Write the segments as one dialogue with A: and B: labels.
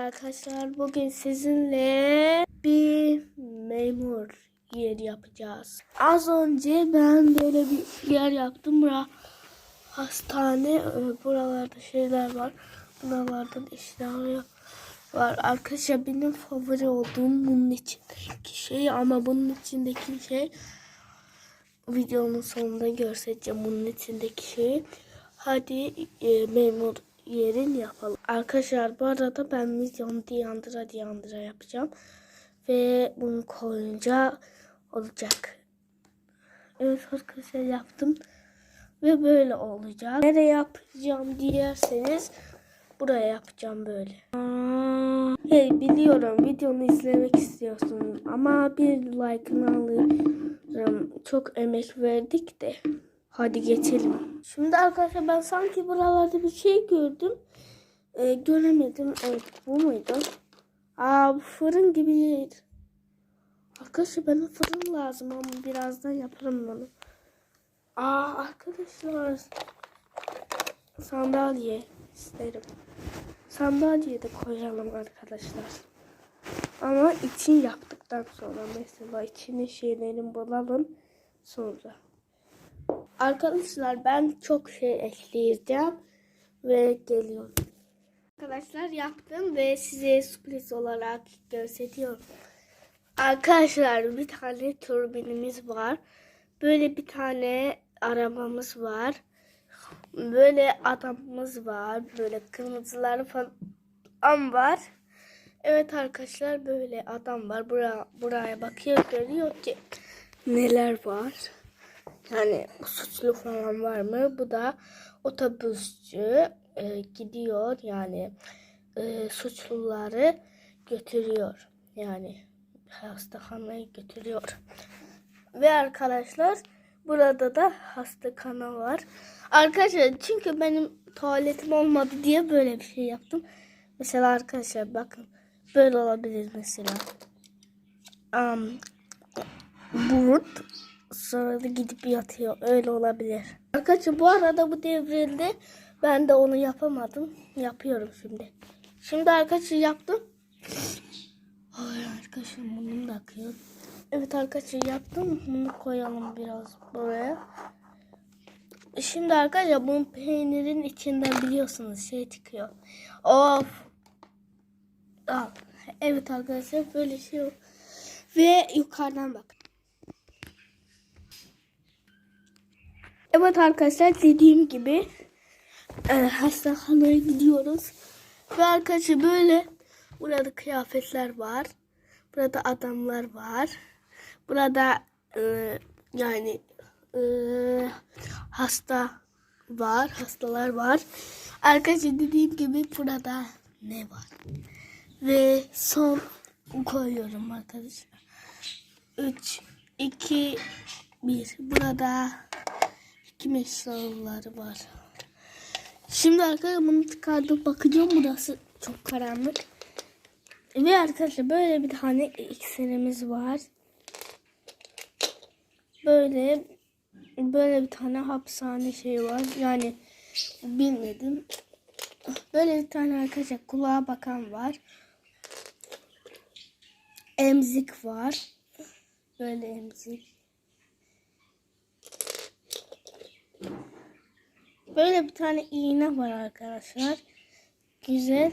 A: arkadaşlar. Bugün sizinle bir memur yeri yapacağız. Az önce ben böyle bir yer yaptım. Bura hastane. Ee, Buralarda şeyler var. Buralarda da işler var. Arkadaşlar benim favori olduğum bunun içindeki şey ama bunun içindeki şey videonun sonunda göstereceğim bunun içindeki şeyi. Hadi e, memur yerin yapalım. Arkadaşlar bu arada ben videomu diyandıra diyandıra yapacağım. Ve bunu koyunca olacak. Evet arkadaşlar yaptım. Ve böyle olacak. Nereye yapacağım diyerseniz buraya yapacağım böyle. Hey biliyorum videonu izlemek istiyorsun ama bir like'ını alırım. Çok emek verdik de. Hadi geçelim. Şimdi arkadaşlar ben sanki buralarda bir şey gördüm. Ee, göremedim. Evet bu muydu? Aa bu fırın gibi yer. Arkadaşlar bana fırın lazım ama birazdan yaparım bunu. Aa arkadaşlar. Sandalye isterim. Sandalye de koyalım arkadaşlar. Ama için yaptıktan sonra mesela içine şeylerin bulalım sonra. Arkadaşlar ben çok şey ekleyeceğim ve geliyorum. Arkadaşlar yaptım ve size sürpriz olarak gösteriyorum. Arkadaşlar bir tane turbinimiz var. Böyle bir tane arabamız var. Böyle adamımız var. Böyle kırmızılar falan var. Evet arkadaşlar böyle adam var. Buraya, buraya bakıyor görüyor ki neler var. Yani suçlu falan var mı? Bu da otobüsçü e, gidiyor yani e, suçluları götürüyor. Yani hastahaneye götürüyor. Ve arkadaşlar burada da hastahane var. Arkadaşlar çünkü benim tuvaletim olmadı diye böyle bir şey yaptım. Mesela arkadaşlar bakın böyle olabilir mesela. Um, Bulut sonra da gidip yatıyor. Öyle olabilir. Arkadaşlar bu arada bu devrildi. Ben de onu yapamadım. Yapıyorum şimdi. Şimdi arkadaşlar yaptım. Ay arkadaşlar bunu da akıyor. Evet arkadaşlar yaptım. Bunu koyalım biraz buraya. Şimdi arkadaşlar bunun peynirin içinden biliyorsunuz şey çıkıyor. Of. Al. Evet arkadaşlar böyle şey yok. Ve yukarıdan bak. Evet arkadaşlar dediğim gibi e, hastahaneye gidiyoruz. Ve arkadaşlar böyle burada kıyafetler var. Burada adamlar var. Burada e, yani e, hasta var. Hastalar var. Arkadaşlar dediğim gibi burada ne var? Ve son koyuyorum arkadaşlar. 3, 2, 1. Burada kim soruları var. Şimdi arkadaşlar bunu çıkardım. Bakacağım burası çok karanlık. Ve arkadaşlar böyle bir tane iksirimiz var. Böyle böyle bir tane hapishane şey var. Yani bilmedim. Böyle bir tane arkadaşlar kulağa bakan var. Emzik var. Böyle emzik. Böyle bir tane iğne var arkadaşlar. Güzel.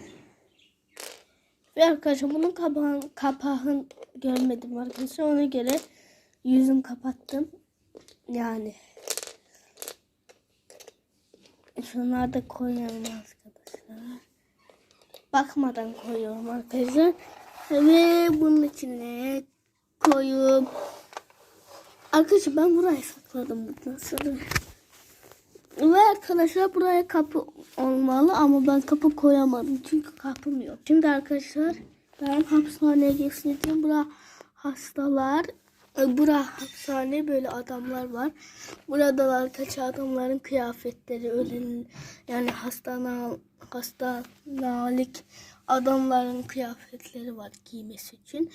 A: Ve arkadaşlar bunun kapağın, kapağını görmedim arkadaşlar. Ona göre yüzüm kapattım. Yani. Şunları da koyalım arkadaşlar. Bakmadan koyuyorum arkadaşlar. Ve bunun içine koyup Arkadaşlar ben burayı sakladım. Nasıl? Ve arkadaşlar buraya kapı olmalı ama ben kapı koyamadım çünkü kapım yok. Şimdi arkadaşlar ben hapishaneye geçtim. Bura hastalar. e, Bura hapishane böyle adamlar var. Burada arkadaşlar adamların kıyafetleri ölen yani hastana hastanelik adamların kıyafetleri var giymesi için.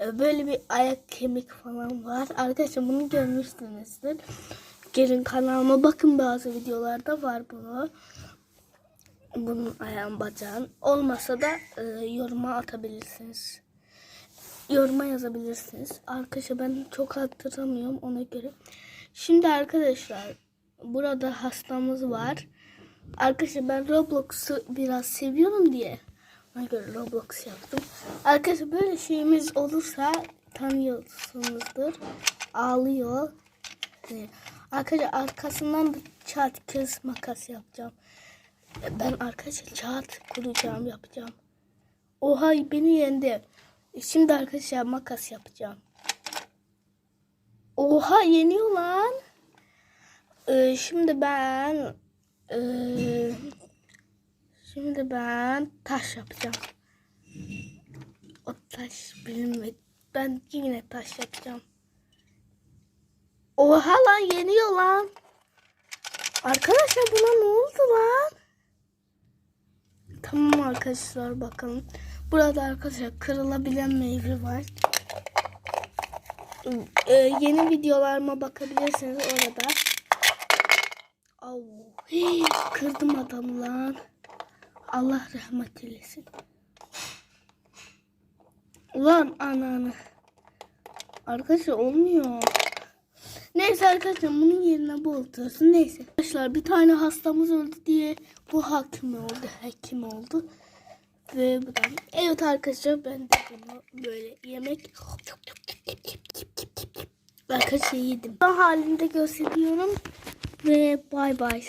A: E, Böyle bir ayak kemik falan var. Arkadaşlar bunu görmüşsünüzdür. Gelin kanalıma bakın bazı videolarda var bunu. Bunun ayağın bacağın. Olmasa da e, yoruma atabilirsiniz. Yoruma yazabilirsiniz. Arkadaşlar ben çok hatırlamıyorum ona göre. Şimdi arkadaşlar burada hastamız var. Arkadaşlar ben Roblox'u biraz seviyorum diye ona göre Roblox yaptım. Arkadaşlar böyle şeyimiz olursa tanıyorsunuzdur. Ağlıyor. Ee, Arkadaşlar arkasından da çat kız makas yapacağım. Ben arkadaşlar çat kuracağım yapacağım. Oha beni yendi. Şimdi arkadaşlar makas yapacağım. Oha yeniyor lan. Ee, şimdi ben ee, şimdi ben taş yapacağım. O taş bilmedi. Ben yine taş yapacağım. Oha lan yeniyor lan. Arkadaşlar buna ne oldu lan? Tamam arkadaşlar bakalım. Burada arkadaşlar kırılabilen meyve var. Ee, yeni videolarıma bakabilirsiniz orada. Au. Hey, kırdım adamı lan. Allah rahmet eylesin. Ulan ananı. Arkadaşlar olmuyor. Neyse arkadaşlar bunun yerine bu otursun. Neyse. Arkadaşlar bir tane hastamız öldü diye bu hakim oldu. Hakim oldu. Ve bu da. Evet arkadaşlar ben de bunu böyle yemek arkadaşlar yedim. Halinde gösteriyorum. Ve bay bay.